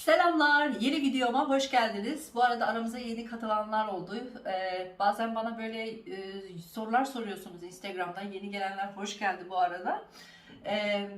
Selamlar, yeni videoma hoş geldiniz. Bu arada aramıza yeni katılanlar oldu. Ee, bazen bana böyle e, sorular soruyorsunuz Instagram'dan. Yeni gelenler hoş geldi bu arada. Ee,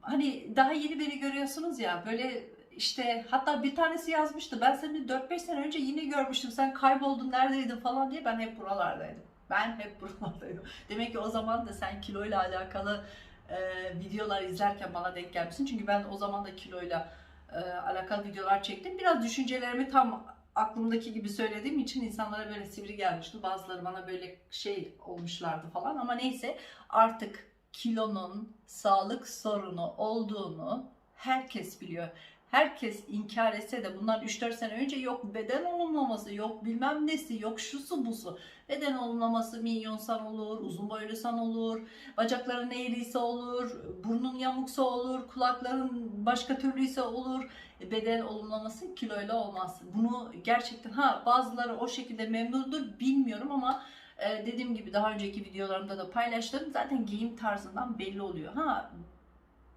hani daha yeni beni görüyorsunuz ya böyle işte hatta bir tanesi yazmıştı. Ben seni 4-5 sene önce yine görmüştüm. Sen kayboldun neredeydin falan diye ben hep buralardaydım. Ben hep buralardaydım. Demek ki o zaman da sen kiloyla alakalı e, videolar izlerken bana denk gelmişsin. Çünkü ben o zaman da kiloyla e, alakalı videolar çektim. Biraz düşüncelerimi tam aklımdaki gibi söylediğim için insanlara böyle sivri gelmişti. Bazıları bana böyle şey olmuşlardı falan ama neyse artık kilonun sağlık sorunu olduğunu herkes biliyor. Herkes inkar etse de bundan 3-4 sene önce yok beden olumlaması, yok bilmem nesi, yok şusu busu. Beden olumlaması milyonsan olur, uzun boylusan olur, bacakların eğriyse olur, burnun yamuksa olur, kulakların başka türlüyse olur. E, Beden olumlaması kiloyla olmaz. Bunu gerçekten ha bazıları o şekilde memnundur bilmiyorum ama e, dediğim gibi daha önceki videolarımda da paylaştım. Zaten giyim tarzından belli oluyor. Ha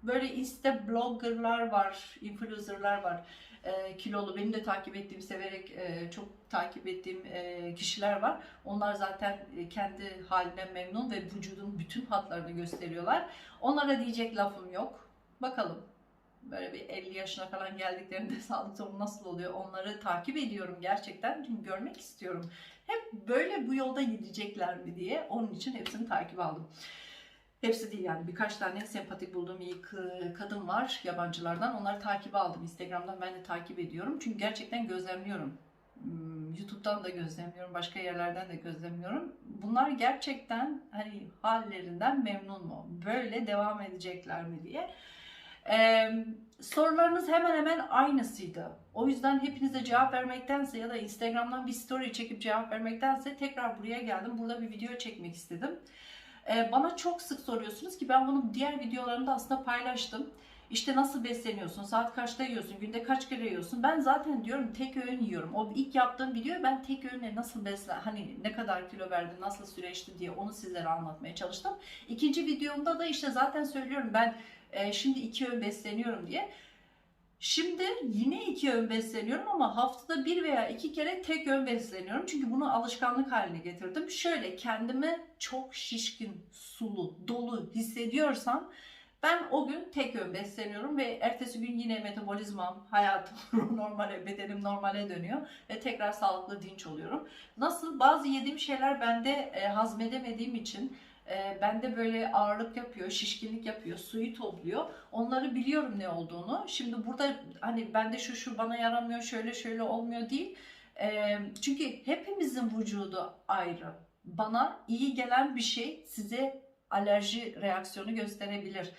böyle insta bloggerlar var, influencerlar var. E, kilolu benim de takip ettiğim, severek e, çok takip ettiğim e, kişiler var. Onlar zaten e, kendi halinden memnun ve vücudun bütün hatlarını gösteriyorlar. Onlara diyecek lafım yok. Bakalım böyle bir 50 yaşına falan geldiklerinde sağlık sorunu nasıl oluyor onları takip ediyorum gerçekten. Çünkü görmek istiyorum. Hep böyle bu yolda gidecekler mi diye onun için hepsini takip aldım. Hepsi değil yani birkaç tane sempatik bulduğum iyi kadın var yabancılardan. Onları takip aldım. Instagram'dan ben de takip ediyorum. Çünkü gerçekten gözlemliyorum. Hmm, YouTube'dan da gözlemliyorum, başka yerlerden de gözlemliyorum. Bunlar gerçekten hani hallerinden memnun mu? Böyle devam edecekler mi diye. Ee, sorularınız hemen hemen aynısıydı. O yüzden hepinize cevap vermektense ya da Instagram'dan bir story çekip cevap vermektense tekrar buraya geldim. Burada bir video çekmek istedim. Ee, bana çok sık soruyorsunuz ki ben bunu diğer videolarımda aslında paylaştım. İşte nasıl besleniyorsun, saat kaçta yiyorsun, günde kaç kere yiyorsun. Ben zaten diyorum tek öğün yiyorum. O ilk yaptığım video ben tek öğünle nasıl beslen, hani ne kadar kilo verdim, nasıl süreçti diye onu sizlere anlatmaya çalıştım. İkinci videomda da işte zaten söylüyorum ben e, şimdi iki öğün besleniyorum diye. Şimdi yine iki öğün besleniyorum ama haftada bir veya iki kere tek öğün besleniyorum. Çünkü bunu alışkanlık haline getirdim. Şöyle kendimi çok şişkin, sulu, dolu hissediyorsam ben o gün tek öğün besleniyorum ve ertesi gün yine metabolizmam, hayatım normale, bedenim normale dönüyor ve tekrar sağlıklı, dinç oluyorum. Nasıl? Bazı yediğim şeyler bende e, hazmedemediğim için e, bende böyle ağırlık yapıyor, şişkinlik yapıyor, suyu topluyor. Onları biliyorum ne olduğunu. Şimdi burada hani bende şu şu bana yaramıyor, şöyle şöyle olmuyor değil. E, çünkü hepimizin vücudu ayrı. Bana iyi gelen bir şey size alerji reaksiyonu gösterebilir.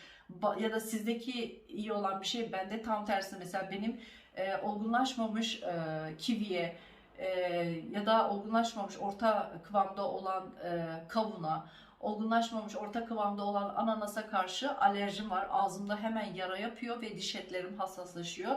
Ya da sizdeki iyi olan bir şey bende tam tersi. Mesela benim e, olgunlaşmamış e, kiviye e, ya da olgunlaşmamış orta kıvamda olan e, kavuna, olgunlaşmamış orta kıvamda olan ananasa karşı alerjim var. Ağzımda hemen yara yapıyor ve diş etlerim hassaslaşıyor.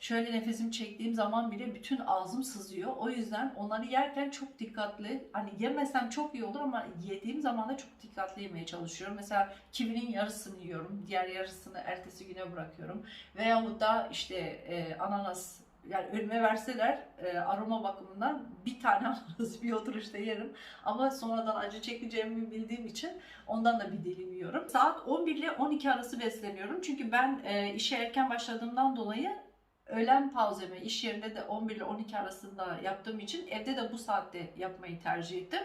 Şöyle nefesimi çektiğim zaman bile bütün ağzım sızıyor. O yüzden onları yerken çok dikkatli. Hani yemesem çok iyi olur ama yediğim zaman da çok dikkatli yemeye çalışıyorum. Mesela kivinin yarısını yiyorum. Diğer yarısını ertesi güne bırakıyorum. Veyahut da işte e, ananas yani önüme verseler e, aroma bakımından bir tane ananas bir oturuşta yerim. Ama sonradan acı çekeceğimi bildiğim için ondan da bir dilim yiyorum. Saat 11 ile 12 arası besleniyorum. Çünkü ben e, işe erken başladığımdan dolayı öğlen pauzemi iş yerinde de 11 ile 12 arasında yaptığım için evde de bu saatte yapmayı tercih ettim.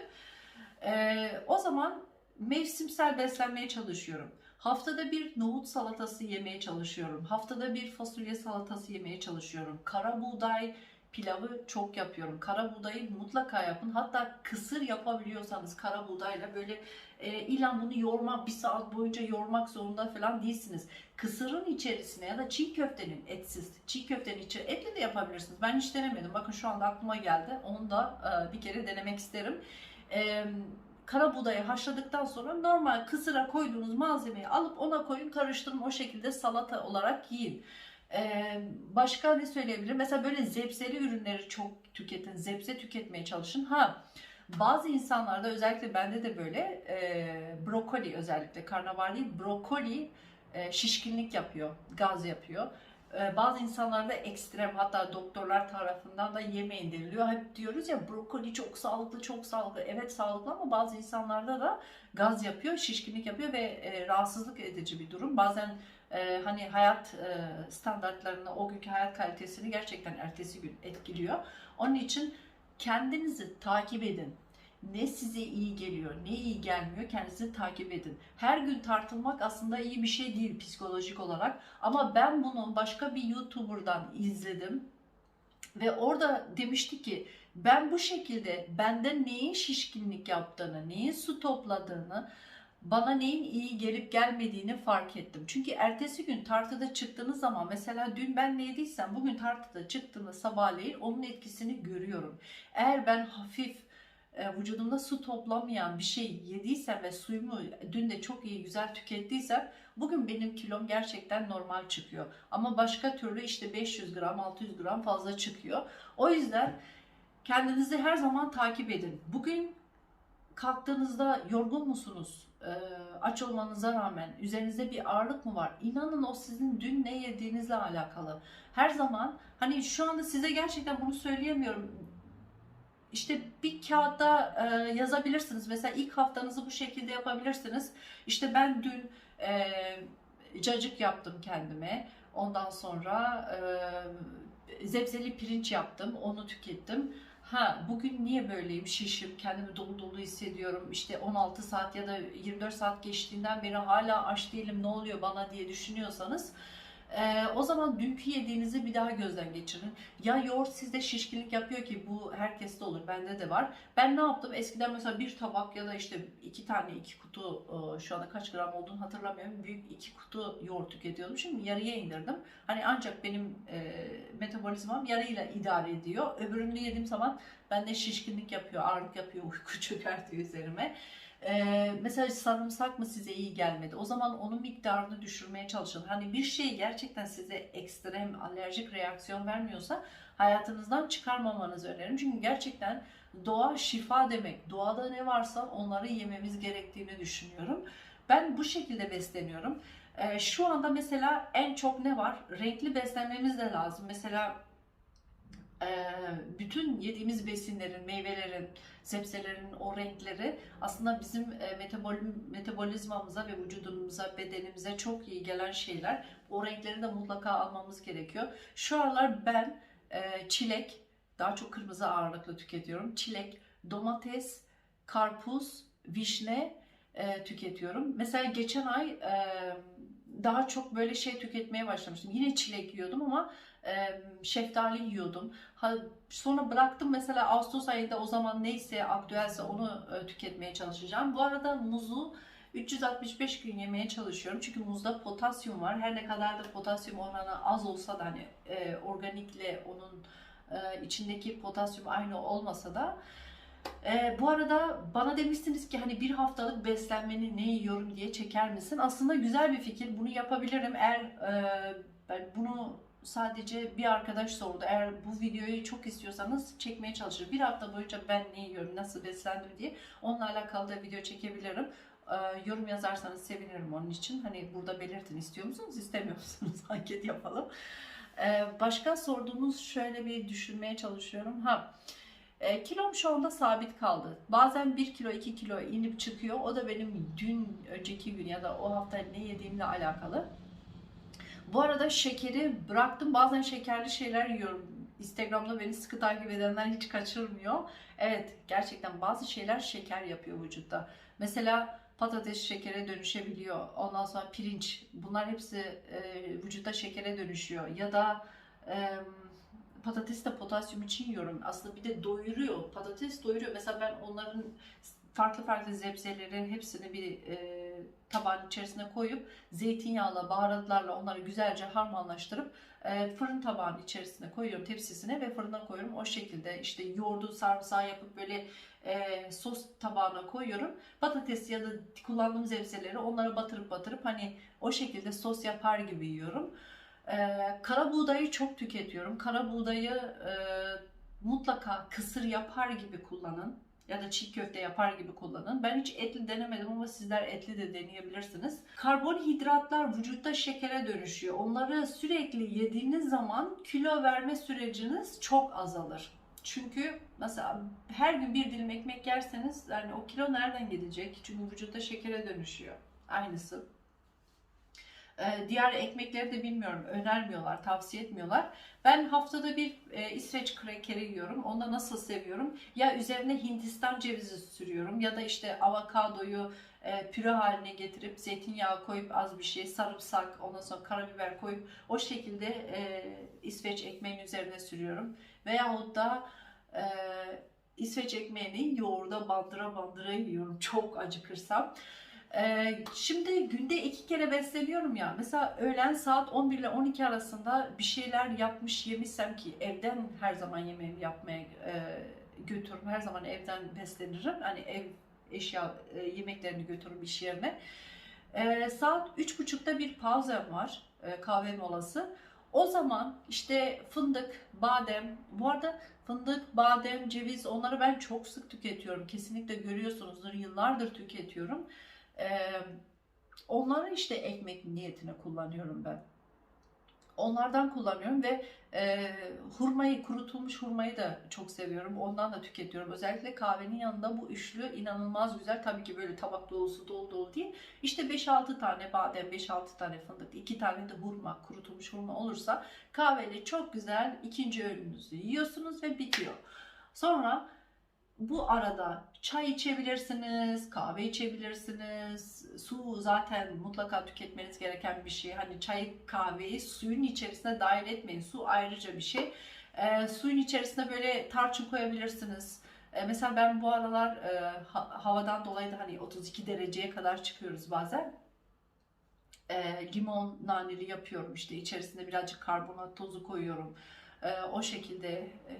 E, o zaman mevsimsel beslenmeye çalışıyorum. Haftada bir nohut salatası yemeye çalışıyorum. Haftada bir fasulye salatası yemeye çalışıyorum. Kara buğday pilavı çok yapıyorum. Kara buğdayı mutlaka yapın. Hatta kısır yapabiliyorsanız kara buğdayla böyle e, illa bunu yoğurmak bir saat boyunca yoğurmak zorunda falan değilsiniz. Kısırın içerisine ya da çiğ köftenin etsiz çiğ köftenin içi etli de yapabilirsiniz. Ben hiç denemedim. Bakın şu anda aklıma geldi. Onu da e, bir kere denemek isterim. E, kara buğdayı haşladıktan sonra normal kısıra koyduğunuz malzemeyi alıp ona koyun karıştırın o şekilde salata olarak yiyin. Ee, başka ne söyleyebilirim? Mesela böyle zepseli ürünleri çok tüketin. Zepse tüketmeye çalışın. Ha bazı insanlarda özellikle bende de böyle e, brokoli özellikle karnabahar değil brokoli e, şişkinlik yapıyor, gaz yapıyor. E, bazı insanlarda ekstrem hatta doktorlar tarafından da yemeyin deniliyor. Hep diyoruz ya brokoli çok sağlıklı, çok sağlıklı. Evet sağlıklı ama bazı insanlarda da gaz yapıyor, şişkinlik yapıyor ve e, rahatsızlık edici bir durum. Bazen e, hani hayat e, standartlarını, o günkü hayat kalitesini gerçekten ertesi gün etkiliyor. Onun için kendinizi takip edin. Ne size iyi geliyor, ne iyi gelmiyor kendinizi takip edin. Her gün tartılmak aslında iyi bir şey değil psikolojik olarak. Ama ben bunu başka bir YouTuber'dan izledim. Ve orada demişti ki ben bu şekilde bende neyin şişkinlik yaptığını, neyin su topladığını, bana neyin iyi gelip gelmediğini fark ettim. Çünkü ertesi gün tartıda çıktığınız zaman mesela dün ben ne yediysem bugün tartıda çıktığımda sabahleyin onun etkisini görüyorum. Eğer ben hafif vücudumda su toplamayan bir şey yediysem ve suyumu dün de çok iyi güzel tükettiysem bugün benim kilom gerçekten normal çıkıyor. Ama başka türlü işte 500 gram 600 gram fazla çıkıyor. O yüzden kendinizi her zaman takip edin. Bugün kalktığınızda yorgun musunuz? Ee, aç olmanıza rağmen üzerinizde bir ağırlık mı var? İnanın o sizin dün ne yediğinizle alakalı. Her zaman hani şu anda size gerçekten bunu söyleyemiyorum. İşte bir kağıtta e, yazabilirsiniz. Mesela ilk haftanızı bu şekilde yapabilirsiniz. İşte ben dün e, cacık yaptım kendime. Ondan sonra e, zebzeli pirinç yaptım. Onu tükettim. Ha bugün niye böyleyim? Şişim, kendimi dolu dolu hissediyorum. İşte 16 saat ya da 24 saat geçtiğinden beri hala aç değilim. Ne oluyor bana diye düşünüyorsanız ee, o zaman dünkü yediğinizi bir daha gözden geçirin. Ya yoğurt sizde şişkinlik yapıyor ki bu herkeste olur, bende de var. Ben ne yaptım? Eskiden mesela bir tabak ya da işte iki tane iki kutu e, şu anda kaç gram olduğunu hatırlamıyorum. Büyük iki kutu yoğurt tüketiyordum. Şimdi yarıya indirdim. Hani ancak benim e, metabolizmam yarıyla idare ediyor. Öbürünü yediğim zaman bende şişkinlik yapıyor, ağırlık yapıyor, uyku çökertiyor üzerime. Ee, mesela sarımsak mı size iyi gelmedi? O zaman onun miktarını düşürmeye çalışın. Hani bir şey gerçekten size ekstrem alerjik reaksiyon vermiyorsa hayatınızdan çıkarmamanızı öneririm. Çünkü gerçekten doğa şifa demek. Doğada ne varsa onları yememiz gerektiğini düşünüyorum. Ben bu şekilde besleniyorum. Ee, şu anda mesela en çok ne var? Renkli beslenmemiz de lazım. Mesela e, bütün yediğimiz besinlerin, meyvelerin, sebzelerin o renkleri aslında bizim e, metabol- metabolizmamıza ve vücudumuza, bedenimize çok iyi gelen şeyler. O renkleri de mutlaka almamız gerekiyor. Şu aralar ben e, çilek, daha çok kırmızı ağırlıklı tüketiyorum. Çilek, domates, karpuz, vişne e, tüketiyorum. Mesela geçen ay daha çok böyle şey tüketmeye başlamıştım. Yine çilek yiyordum ama şeftali yiyordum. Sonra bıraktım mesela Ağustos ayında o zaman neyse aktüelse onu e, tüketmeye çalışacağım. Bu arada muzu 365 gün yemeye çalışıyorum. Çünkü muzda potasyum var. Her ne kadar da potasyum oranı az olsa da hani e, organikle onun e, içindeki potasyum aynı olmasa da e, bu arada bana demiştiniz ki hani bir haftalık beslenmeni ne yiyorum diye çeker misin? Aslında güzel bir fikir. Bunu yapabilirim. Eğer e, ben bunu sadece bir arkadaş sordu. Eğer bu videoyu çok istiyorsanız çekmeye çalışırım. Bir hafta boyunca ben ne yiyorum, nasıl beslendim diye onunla alakalı da video çekebilirim. Ee, yorum yazarsanız sevinirim onun için. Hani burada belirtin istiyor musunuz, istemiyor musunuz? Anket yapalım. Ee, başka sorduğunuz şöyle bir düşünmeye çalışıyorum. Ha, e, kilom şu anda sabit kaldı. Bazen 1 kilo 2 kilo inip çıkıyor. O da benim dün önceki gün ya da o hafta ne yediğimle alakalı. Bu arada şekeri bıraktım. Bazen şekerli şeyler yiyorum. Instagram'da beni sıkı takip edenler hiç kaçırmıyor. Evet gerçekten bazı şeyler şeker yapıyor vücutta. Mesela patates şekere dönüşebiliyor. Ondan sonra pirinç. Bunlar hepsi e, vücutta şekere dönüşüyor. Ya da e, patates de potasyum için yiyorum. Aslında bir de doyuruyor. Patates doyuruyor. Mesela ben onların farklı farklı zebzelerin hepsini bir e, tabağın içerisine koyup zeytinyağla, baharatlarla onları güzelce harmanlaştırıp e, fırın tabağının içerisine koyuyorum tepsisine ve fırına koyuyorum. O şekilde işte yoğurdu sarımsağı yapıp böyle e, sos tabağına koyuyorum. Patates ya da kullandığım zebzeleri onlara batırıp batırıp hani o şekilde sos yapar gibi yiyorum. E, kara buğdayı çok tüketiyorum. Kara buğdayı e, mutlaka kısır yapar gibi kullanın ya da çiğ köfte yapar gibi kullanın. Ben hiç etli denemedim ama sizler etli de deneyebilirsiniz. Karbonhidratlar vücutta şekere dönüşüyor. Onları sürekli yediğiniz zaman kilo verme süreciniz çok azalır. Çünkü mesela her gün bir dilim ekmek yerseniz yani o kilo nereden gidecek? Çünkü vücutta şekere dönüşüyor. Aynısı. Ee, diğer ekmekleri de bilmiyorum. Önermiyorlar, tavsiye etmiyorlar. Ben haftada bir e, İsveç krekeri yiyorum. Onu da nasıl seviyorum? Ya üzerine Hindistan cevizi sürüyorum ya da işte avokadoyu e, püre haline getirip zeytinyağı koyup az bir şey sarımsak ondan sonra karabiber koyup o şekilde e, İsveç ekmeğin üzerine sürüyorum. Veyahut da e, İsveç ekmeğini yoğurda bandıra bandıra yiyorum çok acıkırsam. Ee, şimdi günde iki kere besleniyorum ya. Mesela öğlen saat 11 ile 12 arasında bir şeyler yapmış yemişsem ki evden her zaman yemeğimi yapmaya e, götürürüm. Her zaman evden beslenirim. Hani ev eşya e, yemeklerini götürürüm iş yerine. Ee, saat 3.30'da bir pauzem var. e, kahve molası. O zaman işte fındık, badem, bu arada fındık, badem, ceviz onları ben çok sık tüketiyorum. Kesinlikle görüyorsunuzdur. Yıllardır tüketiyorum. Ee, onları işte ekmek niyetine kullanıyorum ben. Onlardan kullanıyorum ve e, hurmayı, kurutulmuş hurmayı da çok seviyorum. Ondan da tüketiyorum. Özellikle kahvenin yanında bu üçlü inanılmaz güzel. Tabii ki böyle tabak dolusu dolu dolu değil. İşte 5-6 tane badem, 5-6 tane fındık, 2 tane de hurma, kurutulmuş hurma olursa kahveyle çok güzel ikinci öğününüzü yiyorsunuz ve bitiyor. Sonra bu arada çay içebilirsiniz, kahve içebilirsiniz. Su zaten mutlaka tüketmeniz gereken bir şey. Hani çay, kahveyi suyun içerisine dahil etmeyin. Su ayrıca bir şey. Ee, suyun içerisine böyle tarçın koyabilirsiniz. Ee, mesela ben bu aralar e, ha- havadan dolayı da hani 32 dereceye kadar çıkıyoruz bazen. Ee, limon naneli yapıyorum işte içerisine birazcık karbonat tozu koyuyorum. Ee, o şekilde e,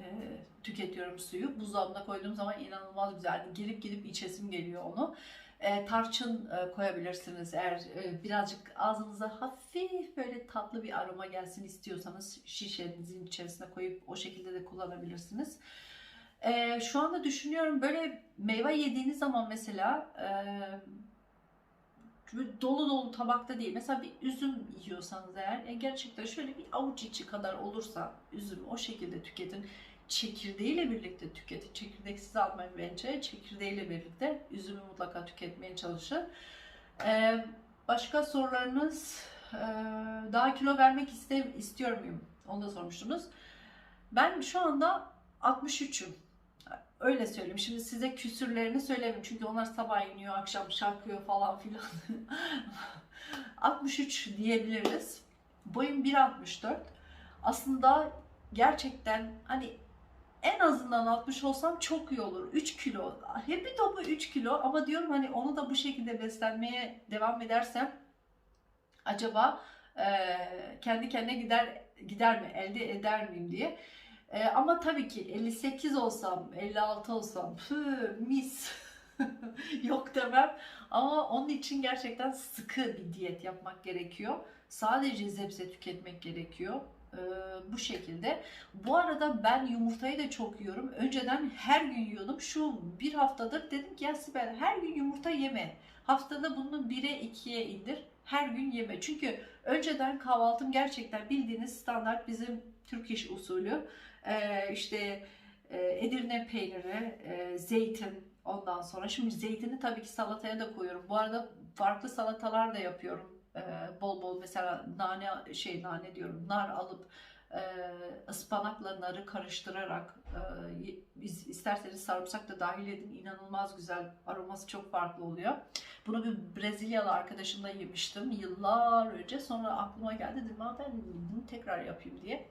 tüketiyorum suyu. Buzdolabına koyduğum zaman inanılmaz güzel. Gelip gidip içesim geliyor onu. Ee, tarçın e, koyabilirsiniz eğer e, birazcık ağzınıza hafif böyle tatlı bir aroma gelsin istiyorsanız şişenizin içerisine koyup o şekilde de kullanabilirsiniz. Ee, şu anda düşünüyorum böyle meyve yediğiniz zaman mesela e, böyle dolu dolu tabakta değil. Mesela bir üzüm yiyorsanız eğer e, gerçekten şöyle bir avuç içi kadar olursa üzüm o şekilde tüketin. Çekirdeğiyle birlikte tüketin. Çekirdeksiz almayın bence. Çekirdeğiyle birlikte üzümü mutlaka tüketmeye çalışın. Ee, başka sorularınız ee, daha kilo vermek iste, istiyor muyum? Onu da sormuştunuz. Ben şu anda 63'üm. Öyle söyleyeyim. Şimdi size küsürlerini söylemeyeyim. Çünkü onlar sabah iniyor, akşam şarkıyor falan filan. 63 diyebiliriz. Boyum 1.64. Aslında gerçekten hani en azından 60 olsam çok iyi olur. 3 kilo. Hep bir topu 3 kilo ama diyorum hani onu da bu şekilde beslenmeye devam edersem acaba eee, kendi kendine gider gider mi? Elde eder miyim diye. Ee, ama tabii ki 58 olsam, 56 olsam pü, mis yok demem. Ama onun için gerçekten sıkı bir diyet yapmak gerekiyor. Sadece zebze tüketmek gerekiyor. Ee, bu şekilde. Bu arada ben yumurtayı da çok yiyorum. Önceden her gün yiyordum. Şu bir haftadır dedim ki ya Sibel her gün yumurta yeme. Haftada bunu 1'e 2'ye indir. Her gün yeme. Çünkü önceden kahvaltım gerçekten bildiğiniz standart bizim Türk iş usulü. Ee, işte e, Edirne peyniri, e, zeytin ondan sonra. Şimdi zeytini tabii ki salataya da koyuyorum. Bu arada farklı salatalar da yapıyorum. Ee, bol bol mesela nane şey nane diyorum nar alıp e, ıspanakla narı karıştırarak e, isterseniz sarımsak da dahil edin inanılmaz güzel aroması çok farklı oluyor. Bunu bir Brezilyalı arkadaşımla yemiştim yıllar önce sonra aklıma geldi dedim "Aa, ben bunu tekrar yapayım diye.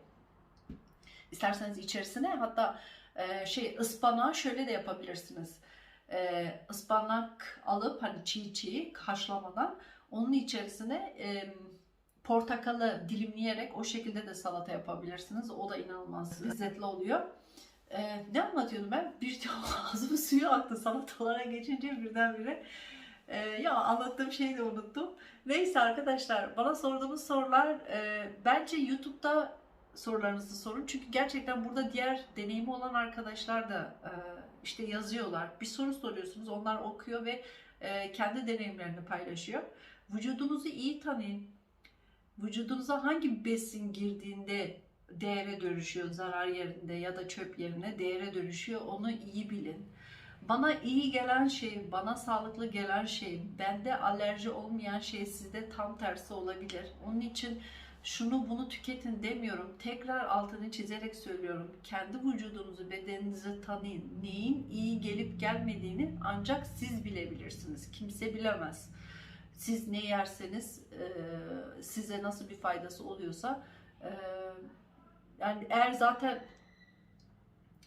İsterseniz içerisine hatta e, şey ıspanağı şöyle de yapabilirsiniz. E, ıspanak alıp hani çiğ çiğ haşlamadan onun içerisine e, portakalı dilimleyerek o şekilde de salata yapabilirsiniz. O da inanılmaz lezzetli oluyor. E, ne anlatıyordum ben? Bir ağzımın suyu aktı salatalara geçince birdenbire. E, ya anlattığım şeyi de unuttum. Neyse arkadaşlar bana sorduğunuz sorular e, bence YouTube'da sorularınızı sorun. Çünkü gerçekten burada diğer deneyimi olan arkadaşlar da e, işte yazıyorlar. Bir soru soruyorsunuz, onlar okuyor ve e, kendi deneyimlerini paylaşıyor. Vücudunuzu iyi tanıyın. Vücudunuza hangi besin girdiğinde değere dönüşüyor, zarar yerinde ya da çöp yerine değere dönüşüyor onu iyi bilin. Bana iyi gelen şey, bana sağlıklı gelen şey, bende alerji olmayan şey sizde tam tersi olabilir. Onun için şunu bunu tüketin demiyorum. Tekrar altını çizerek söylüyorum. Kendi vücudunuzu, bedeninizi tanıyın. Neyin iyi gelip gelmediğini ancak siz bilebilirsiniz. Kimse bilemez. Siz ne yerseniz e, size nasıl bir faydası oluyorsa e, yani eğer zaten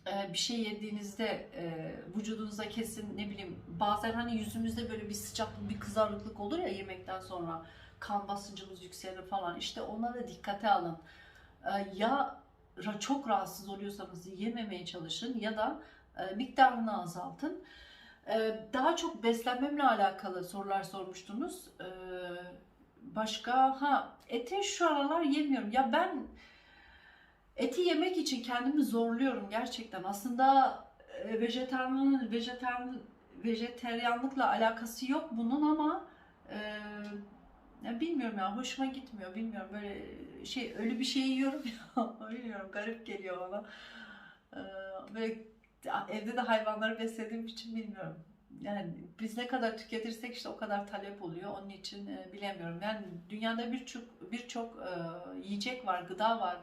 e, bir şey yediğinizde vücudunuza kesin ne bileyim bazen hani yüzümüzde böyle bir sıcaklık bir kızarıklık olur ya yemekten sonra kan basıncımız yükselir falan işte onlara dikkate alın. E, ya çok rahatsız oluyorsanız yememeye çalışın ya da e, miktarını azaltın. E, daha çok beslenmemle alakalı sorular sormuştunuz. E, başka ha eti şu aralar yemiyorum. Ya ben eti yemek için kendimi zorluyorum gerçekten. Aslında e, vejetaryanlığın vejetar vejeteryanlıkla alakası yok bunun ama e, ya bilmiyorum ya hoşuma gitmiyor. Bilmiyorum böyle şey ölü bir şey yiyorum ya. bilmiyorum garip geliyor bana. E, ve evde de hayvanları beslediğim için bilmiyorum. Yani biz ne kadar tüketirsek işte o kadar talep oluyor. Onun için e, bilemiyorum. Yani dünyada birçok birçok e, yiyecek var, gıda var.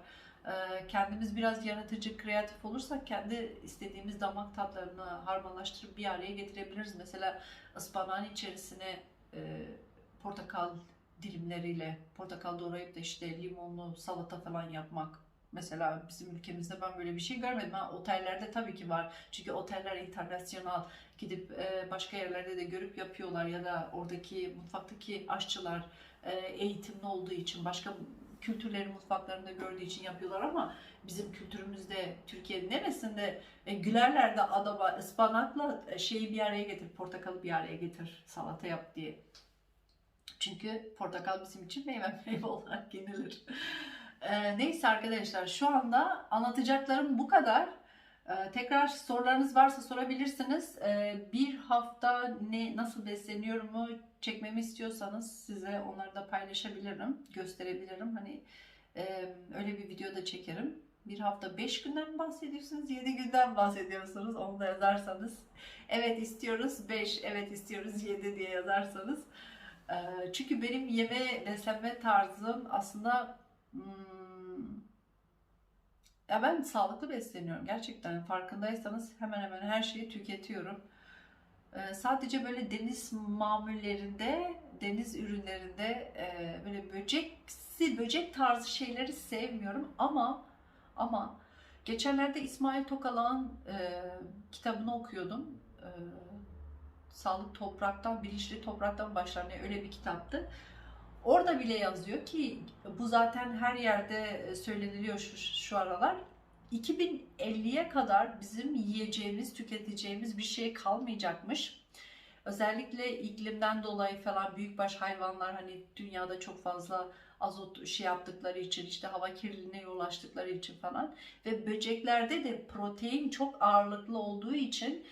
E, kendimiz biraz yaratıcı, kreatif olursak kendi istediğimiz damak tatlarını harmanlaştırıp bir araya getirebiliriz. Mesela ıspanağın içerisine e, portakal dilimleriyle portakal doğrayıp da işte limonlu salata falan yapmak. Mesela bizim ülkemizde ben böyle bir şey görmedim. Ha, otellerde tabii ki var. Çünkü oteller internasyonal gidip e, başka yerlerde de görüp yapıyorlar ya da oradaki mutfaktaki aşçılar e, eğitimli olduğu için başka kültürleri mutfaklarında gördüğü için yapıyorlar ama bizim kültürümüzde Türkiye'nin neresinde e, gülerler de adama ıspanakla e, şeyi bir araya getir, portakalı bir araya getir, salata yap diye. Çünkü portakal bizim için meyve meyve olarak yenilir. E, neyse arkadaşlar şu anda anlatacaklarım bu kadar. Ee, tekrar sorularınız varsa sorabilirsiniz. Ee, bir hafta ne nasıl besleniyorumu çekmemi istiyorsanız size onları da paylaşabilirim, gösterebilirim. Hani e, öyle bir video da çekerim. Bir hafta 5 günden bahsediyorsunuz, 7 günden bahsediyorsunuz onu da yazarsanız. Evet istiyoruz 5, evet istiyoruz 7 diye yazarsanız. Çünkü benim yeme beslenme tarzım aslında hmm, ya ben sağlıklı besleniyorum gerçekten. Farkındaysanız hemen hemen her şeyi tüketiyorum. Sadece böyle deniz mamullerinde, deniz ürünlerinde böyle böceksi, böcek tarzı şeyleri sevmiyorum ama ama geçenlerde İsmail Tokalak'ın e, kitabını okuyordum. E, Sağlık Topraktan, Bilinçli Topraktan başlanıyor öyle bir kitaptı. Orada bile yazıyor ki bu zaten her yerde söyleniliyor şu, şu aralar. 2050'ye kadar bizim yiyeceğimiz, tüketeceğimiz bir şey kalmayacakmış. Özellikle iklimden dolayı falan büyükbaş hayvanlar hani dünyada çok fazla azot şey yaptıkları için işte hava kirliliğine yol açtıkları için falan ve böceklerde de protein çok ağırlıklı olduğu için e,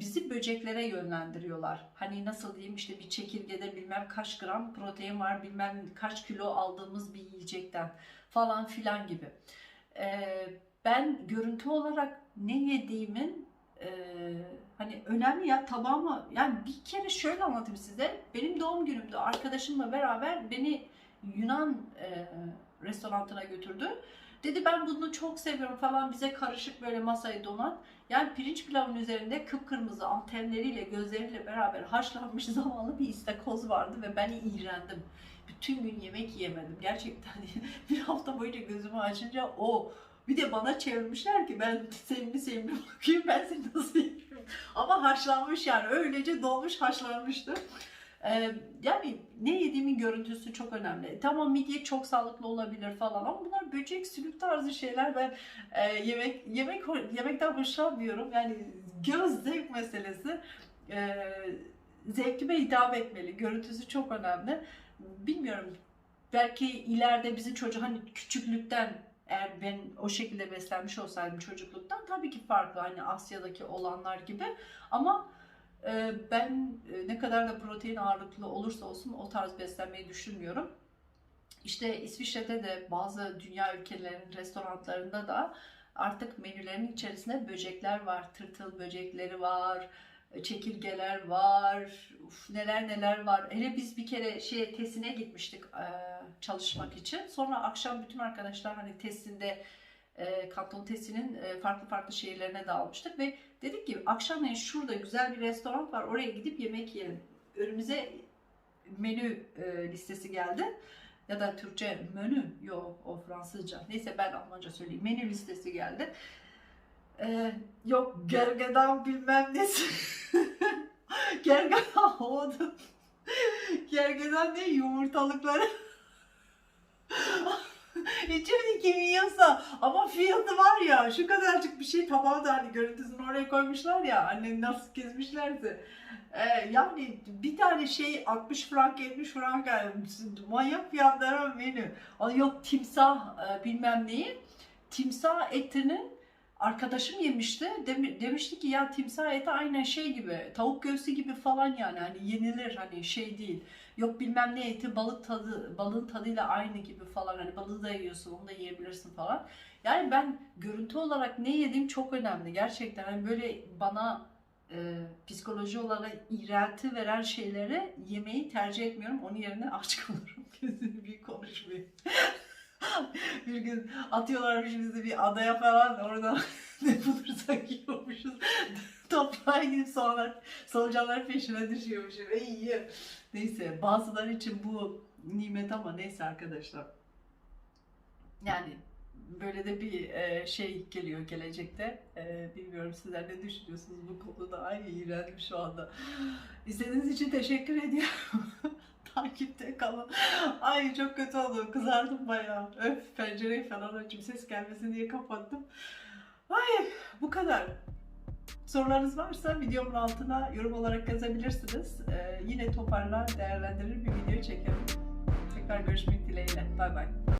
bizi böceklere yönlendiriyorlar. Hani nasıl diyeyim işte bir çekirgede bilmem kaç gram protein var bilmem kaç kilo aldığımız bir yiyecekten falan filan gibi. Ben görüntü olarak ne yediğimin hani önemli ya tabağıma yani bir kere şöyle anlatayım size. Benim doğum günümde arkadaşımla beraber beni Yunan restoranına götürdü. Dedi ben bunu çok seviyorum falan bize karışık böyle masayı donan. Yani pirinç pilavın üzerinde kıpkırmızı antenleriyle gözleriyle beraber haşlanmış zamanlı bir istakoz vardı ve ben iğrendim. Bütün gün yemek yemedim. Gerçekten bir hafta boyunca gözümü açınca o bir de bana çevirmişler ki ben sevimli sevimli bakayım ben seni nasıl yiyeyim. Ama haşlanmış yani öylece dolmuş haşlanmıştı. Yani ne yediğimin görüntüsü çok önemli. Tamam midye çok sağlıklı olabilir falan ama bunlar böcek, sülük tarzı şeyler. Ben e, yemek yemek yemekten hoşlanmıyorum. Yani göz zevk meselesi. E, zevkime hitap etmeli. Görüntüsü çok önemli. Bilmiyorum. Belki ileride bizim çocuk hani küçüklükten eğer ben o şekilde beslenmiş olsaydım çocukluktan tabii ki farklı hani Asya'daki olanlar gibi ama e, ben e, ne kadar da protein ağırlıklı olursa olsun o tarz beslenmeyi düşünmüyorum. İşte İsviçre'de de bazı dünya ülkelerinin restoranlarında da artık menülerin içerisinde böcekler var. Tırtıl böcekleri var, çekirgeler var, uf, neler neler var. Hele biz bir kere şeye testine gitmiştik e, çalışmak için. Sonra akşam bütün arkadaşlar hani testinde e, kanton testinin e, farklı farklı şehirlerine dağılmıştık ve dedik ki akşamleyin şurada güzel bir restoran var oraya gidip yemek yiyelim. Önümüze menü e, listesi geldi ya da Türkçe menü yok o Fransızca. Neyse ben Almanca söyleyeyim. Menü listesi geldi. Ee, yok gergedan bilmem nesi. gergedan oldu. gergedan ne yumurtalıkları. İçeride kim yiyorsa ama fiyatı var ya şu kadarcık bir şey tabağı da hani görüntüsünü oraya koymuşlar ya annem nasıl kesmişlerse. Ee, yani bir tane şey 60 frank 70 frank yani manyak fiyatlara menü. Yok timsah e, bilmem neyi. Timsah etinin arkadaşım yemişti. Demi- demişti ki ya timsah eti aynen şey gibi tavuk göğsü gibi falan yani hani yenilir hani şey değil. Yok bilmem ne eti balık tadı balığın tadıyla aynı gibi falan hani balığı da yiyorsun onu da yiyebilirsin falan. Yani ben görüntü olarak ne yediğim çok önemli gerçekten hani böyle bana e, psikoloji olarak iğrelti veren şeyleri yemeyi tercih etmiyorum. Onun yerine aç kalırım. Bir konuşmayayım. bir gün atıyorlarmış bizi bir adaya falan orada ne bulursak yiyormuşuz. Toprağa gidip sonra solucanların peşine düşüyormuşum. İyi. Neyse bazıları için bu nimet ama neyse arkadaşlar. Yani böyle de bir e, şey geliyor gelecekte. E, bilmiyorum sizler ne düşünüyorsunuz bu konuda. Ay iğrendim şu anda. İzlediğiniz için teşekkür ediyorum. Takipte kalın. Ay çok kötü oldu. Kızardım bayağı. Öf pencereyi falan açayım. Ses gelmesin diye kapattım. Ay bu kadar. Sorularınız varsa videomun altına yorum olarak yazabilirsiniz. Ee, yine toparlar, değerlendirir bir video çekerim. Tekrar görüşmek dileğiyle. Bay bay.